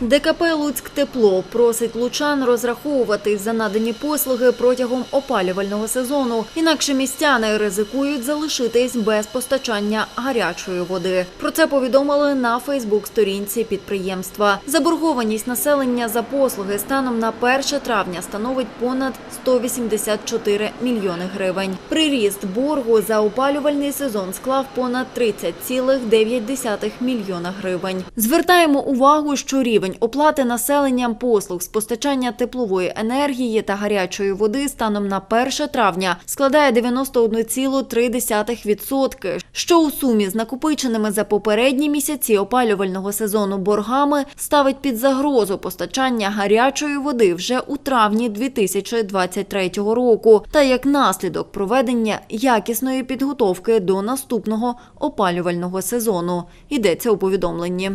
ДКП Луцьк Тепло просить лучан розраховуватись за надані послуги протягом опалювального сезону. Інакше містяни ризикують залишитись без постачання гарячої води. Про це повідомили на Фейсбук-сторінці підприємства. Заборгованість населення за послуги станом на 1 травня становить понад 184 мільйони гривень. Приріст боргу за опалювальний сезон склав понад 30,9 мільйона гривень. Звертаємо увагу, що рівень оплати населенням послуг з постачання теплової енергії та гарячої води станом на 1 травня складає 91,3%, що у сумі з накопиченими за попередні місяці опалювального сезону боргами ставить під загрозу постачання гарячої води вже у травні 2023 року та як наслідок проведення якісної підготовки до наступного опалювального сезону. Йдеться у повідомленні.